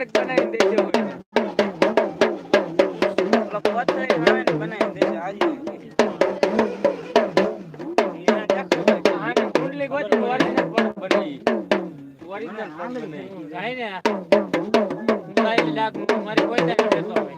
કડક બનાવી દેજો ઓલો પથરી આવે ને બનાવી દેજો આજે ઓરિજિનલ ઓરિજિનલ બની જાય ને મારી કોઈ ના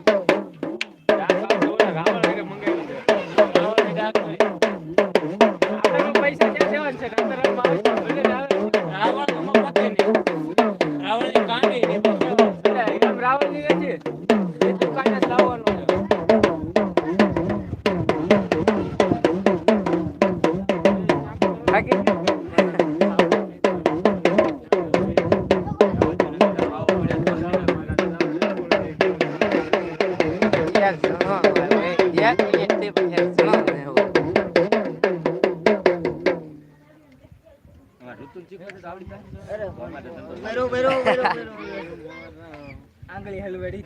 આંગળી હલવાડી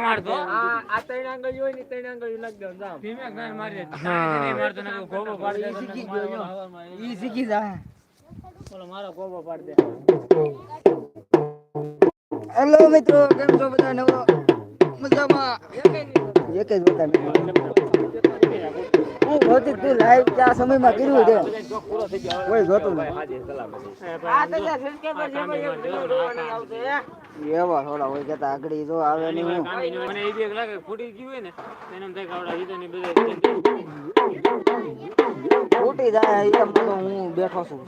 મારતો. આ ત્રણ આંગળી હોય ને ત્રણ આંગળી મારો ગોબો પાડી દે. હેલો મિત્રો, કેમ છો બધા નવો મજામાં એક જ બતા હું ભૌતિક તું સમયમાં કર્યું છે જોતું નહીં? એવા નહીં. મને એ બે લાગે ફૂટી ગયું હોય ને એને થાય જાય હું બેઠો છું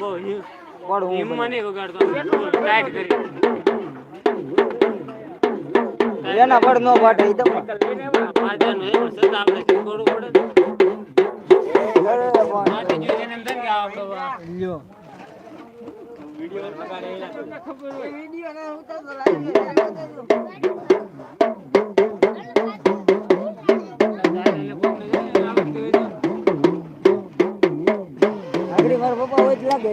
પણ હું. એના પર નો પાટે ઈ તો આપણે પડે એને એમ કે આપણો લ્યો વીડિયો. વિડિયો ના. આગળ હોય જ લાગે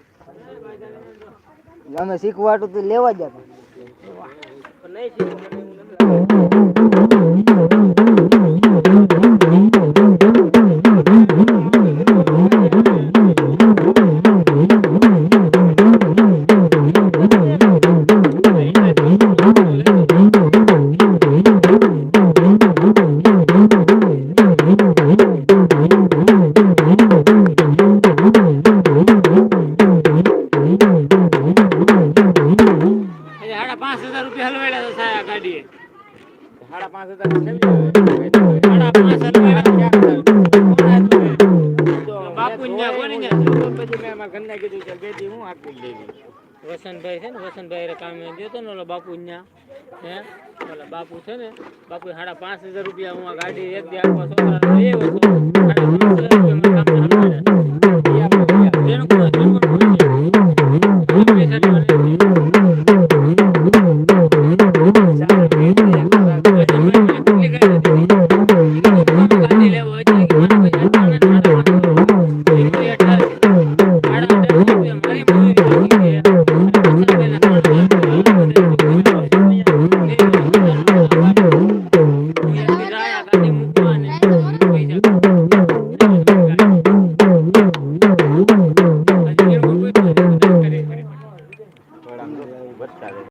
અમે શીખવાડું તો લેવા જ નહીં સાડા પાંચ હજાર રૂપિયા હલવાડ્યા હતા સાયા ગાડીએ. સાડા પાંચ હજાર બાપુ ન્યા કોની ન્યા છે? વસંતભાઈ છે ને વસંતભાઈ કામે ગયો હતો ને ઓલો બાપુ ન્યા હે? ઓલા બાપુ છે ને બાપુ સાડા પાંચ હજાર રૂપિયા હું આ ગાડી એક દી આપવા છોકરા સાડા પાંચ હજાર રૂપિયા.